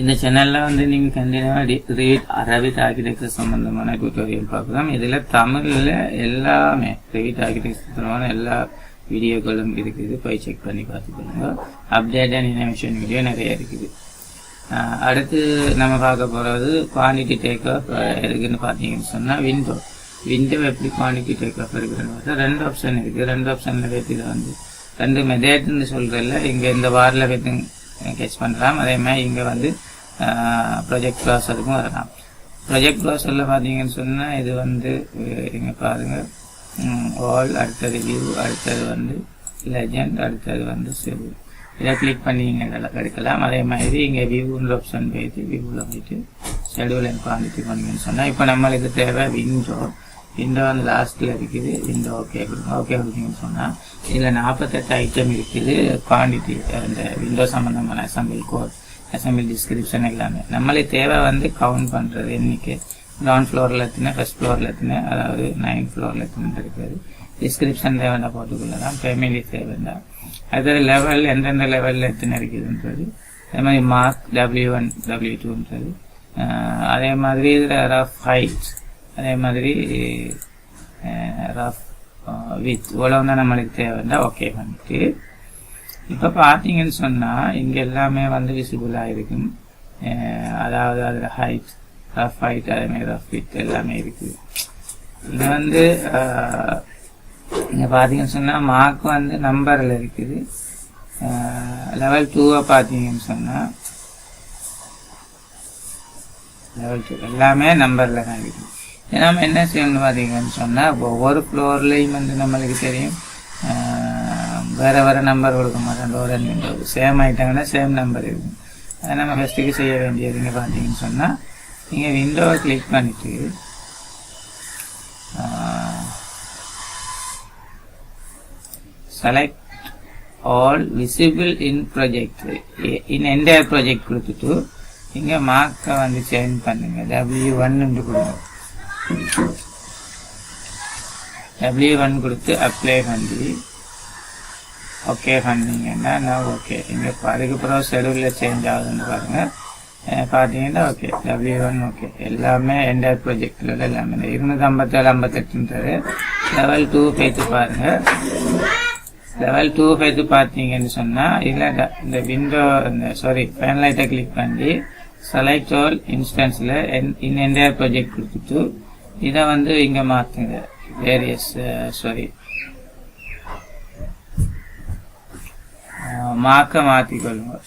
இந்த சேனல்ல வந்து நீங்க கண்டினியூவா ரீட் அரபிக் ஆர்கிடெக்சர் சம்பந்தமான டியூட்டோரியல் பார்க்கலாம். இதுல தமிழ்ல எல்லாமே ரீட் ஆர்கிடெக்சர் சம்பந்தமான எல்லா வீடியோக்களும் இருக்குது. போய் செக் பண்ணி பார்த்துக்கோங்க அப்டேட் அண்ட் இனோவேஷன் வீடியோ நிறைய இருக்குது. அடுத்து நம்ம பார்க்க போறது குவான்டிட்டி டேக் ஆஃப் இருக்குன்னு பார்த்தீங்கன்னு சொன்னா விண்டோ விண்டோ எப்படி குவான்டிட்டி டேக் ஆஃப் இருக்குன்னு பார்த்தா ரெண்டு ஆப்ஷன் இருக்கு. ரெண்டு ஆப்ஷன்ல வைத்து வந்து. ரெண்டு மெதேட்னு சொல்றதில்ல இங்க இந்த வாரில் வைத்து கெச் பண்ணலாம். அதே மாதிரி இங்க வந்து ப்ரொஜெக்ட் ப்ராசருக்கும் வரலாம் ப்ரொஜெக்ட் ப்ராசரில் பார்த்தீங்கன்னு சொன்னால் இது வந்து இங்கே பாருங்கள் ஆல் அடுத்தது வியூ அடுத்தது வந்து லெஜண்ட் அடுத்தது வந்து சிவில் இதை கிளிக் பண்ணி நீங்கள் கிடைக்கலாம் அதே மாதிரி இங்கே வியூன்ற ஆப்ஷன் போயிட்டு வியூவில் போயிட்டு ஷெடியூல் எனக்கு குவான்டிட்டி பண்ணீங்கன்னு சொன்னால் இப்போ நம்மளுக்கு தேவை விண்டோ விண்டோ வந்து லாஸ்ட்டில் இருக்குது. விண்டோ ஓகே கொடுங்க. ஓகே கொடுத்தீங்கன்னு சொன்னால் இதில் நாற்பத்தெட்டு ஐட்டம் இருக்குது. குவான்டிட்டி அந்த விண்டோ சம்மந்தமான அசம்பிள் கோட் அசம்பிள் டிஸ்கிரிப்ஷன் எல்லாமே. நம்மளுக்கு தேவை வந்து கவுண்ட் பண்ணுறது எண்ணிக்கை. கிரவுண்ட் ஃப்ளோரில் எத்தனை ஃபஸ்ட் ஃப்ளோரில் எத்தனை அதாவது நைன்த் ஃப்ளோரில் எத்தனை இருக்குது. டிஸ்கிரிப்ஷன் தேவைன்னா போட்டுக்கொள்ளலாம். ஃபேமிலி தேவைண்டா அது லெவல் எந்தெந்த லெவலில் எத்தனை இருக்குதுன்றது. அதே மாதிரி மார்க் டபிள்யூ ஒன் டபிள்யூ டூன்றது அதே மாதிரி இதில் ரஃப் ஹைட் அதே மாதிரி ரஃப் வித் இவ்வளோ தான் நம்மளுக்கு தேவைன்னா ஓகே பண்ணிட்டு இப்போ பார்த்தீங்கன்னு சொன்னால் இங்கே எல்லாமே வந்து விசிபிளாக இருக்கும். அதாவது அதில் ஹைட் ரஃப் ஹைட் அதேமாதிரி ரஃப் வித் எல்லாமே இருக்குது இது வந்து இங்கே பார்த்தீங்கன்னு சொன்னால் மார்க் வந்து நம்பரில் இருக்குது. லெவல் டூவை பார்த்தீங்கன்னு சொன்னால் லெவல் டூ எல்லாமே நம்பரில் தான் இருக்குது. ஏன்னா நம்ம என்ன செய்யணும்னு பார்த்தீங்கன்னு சொன்னால் ஒவ்வொரு ஃப்ளோர்லேயும் வந்து நம்மளுக்கு தெரியும். வேறு வேறு நம்பர் கொடுக்க மாட்டோம் டோர் அண்ட் விண்டோ சேம் ஆயிட்டாங்கன்னா சேம் நம்பர் இருக்கும் அதை நம்ம ஃபஸ்ட்டுக்கு செய்ய வேண்டியதுங்க பார்த்தீங்கன்னு சொன்னால் நீங்கள் விண்டோவை கிளிக் பண்ணிவிட்டு select all visible in project in entire project கொடுத்துட்டு இங்கே மார்க்கை வந்து சேஞ்ச் பண்ணுங்கள் டபிள்யூ ஒன்னு கொடுங்க. டபிள்யூ ஒன் கொடுத்து அப்ளை பண்ணி ஓகே பண்ணீங்கன்னா நான் ஓகே இங்கே அதுக்கப்புறம் ஷெடியூலில் சேஞ்ச் ஆகுதுன்னு பாருங்கள் பார்த்தீங்கன்னா ஓகே டபிள்யூ ஒன் ஓகே எல்லாமே என்டையர் ப்ராஜெக்டில் எல்லாமே. இந்த இருநூத்தி ஐம்பத்தேழு ஐம்பத்தெட்டுன்றது லெவல் டூ போய்த்து பாருங்கள் லெவல் டூ போய்த்து பார்த்தீங்கன்னு சொன்னால் இதில் இந்த விண்டோ இந்த சாரி ஃபேன்லைட்டை கிளிக் பண்ணி செலக்ட் ஆல் இன்ஸ்டன்ஸில் இன் என்டையர் ப்ராஜெக்ட் கொடுத்துட்டு இதை வந்து இங்கே மாற்றுங்க வேரியஸ் சாரி மார்க்கை மாற்றி கொள்ளுங்கள்.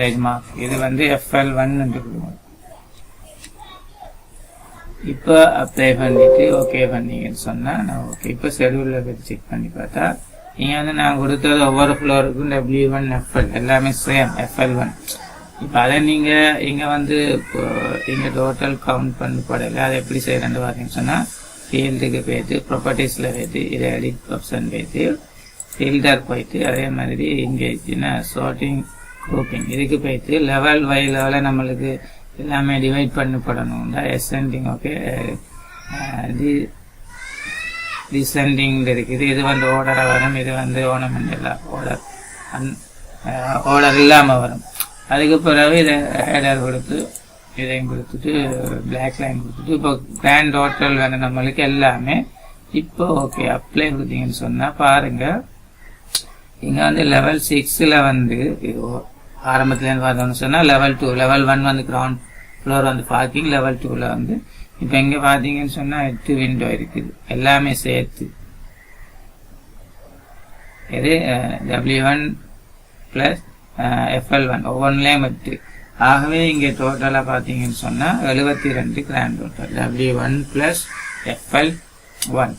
ரைட் மார்க் இது வந்து எஃப்எல் ஒன் என்று கொடுங்க இப்போ அப்ளை பண்ணிட்டு ஓகே பண்ணீங்கன்னு சொன்னா நான் ஓகே இப்போ ஷெடியூலில் போய் செக் பண்ணி பார்த்தா நீங்கள் வந்து நான் கொடுத்தது ஒவ்வொரு ஃப்ளோருக்கும் டபிள்யூ ஒன் எஃப்எல் எல்லாமே சேம் எஃப்எல் ஒன் இப்போ அதை நீங்கள் இங்கே வந்து இப்போ இங்கே டோட்டல் கவுண்ட் பண்ணி போடல அதை எப்படி செய்யறேன்னு பார்த்தீங்கன்னு சொன்னால் ஃபீல்டுக்கு போயிட்டு ப்ராப்பர்ட்டிஸில் போயிட்டு இதை எடிட் ஆப்ஷன் போயிட்டு ஃபில்டர் போயிட்டு அதே மாதிரி இங்கே ஷார்ட்டிங் குரூப்பிங் இதுக்கு போயிட்டு லெவல் வை லெவலில் நம்மளுக்கு எல்லாமே டிவைட் பண்ணப்படணும் எஸ்என்டிங் ஓகே டி டிசெண்டிங் இருக்குது. இது வந்து ஓர்டராக வரும் இது வந்து ஓனமெண்ட் எல்லாம் ஓர்டர் அந் ஓர்டர் இல்லாமல் வரும். அதுக்கு பிறகு இதை ஹேடர் கொடுத்து இதையும் கொடுத்துட்டு பிளாக் லைன் கொடுத்துட்டு இப்போ கிராண்ட் ஹோட்டல் வேணும் நம்மளுக்கு எல்லாமே. இப்போ ஓகே அப்ளை கொடுத்தீங்கன்னு சொன்னால் பாருங்கள் இங்கே வந்து லெவல் சிக்ஸில் வந்து ஆரம்பத்துலேருந்து பார்த்தோம்னு சொன்னால் லெவல் டூ லெவல் ஒன் வந்து கிரவுண்ட் ஃப்ளோர் வந்து பார்க்கிங் லெவல் டூவில் வந்து இப்போ எங்கே பார்த்தீங்கன்னு சொன்னால் எட்டு விண்டோ இருக்குது. எல்லாமே சேர்த்து. இது W one plus FL one ஒவ்வொன்றுலேயும் எட்டு. ஆகவே இங்கே டோட்டலாக பார்த்தீங்கன்னு சொன்னால் எழுபத்தி ரெண்டு grand total W one plus FL one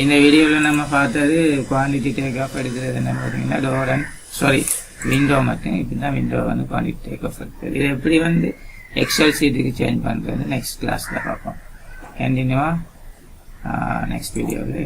இந்த வீடியோவில் நம்ம பார்த்தது குவான்டிட்டி டேக் ஆஃப் எடுக்கிறது என்ன பார்த்தீங்கன்னா டோர் அண்ட் சாரி விண்டோ மட்டும். இப்படி தான் விண்டோ வந்து குவான்டிட்டி டேக் ஆஃப் எடுக்கிறது. இது எப்படி வந்து எக்ஸல் சீட்டுக்கு சேஞ்ச் பண்ணுறது நெக்ஸ்ட் கிளாஸில் பார்ப்போம். கண்டினியூவாக நெக்ஸ்ட் வீடியோவில்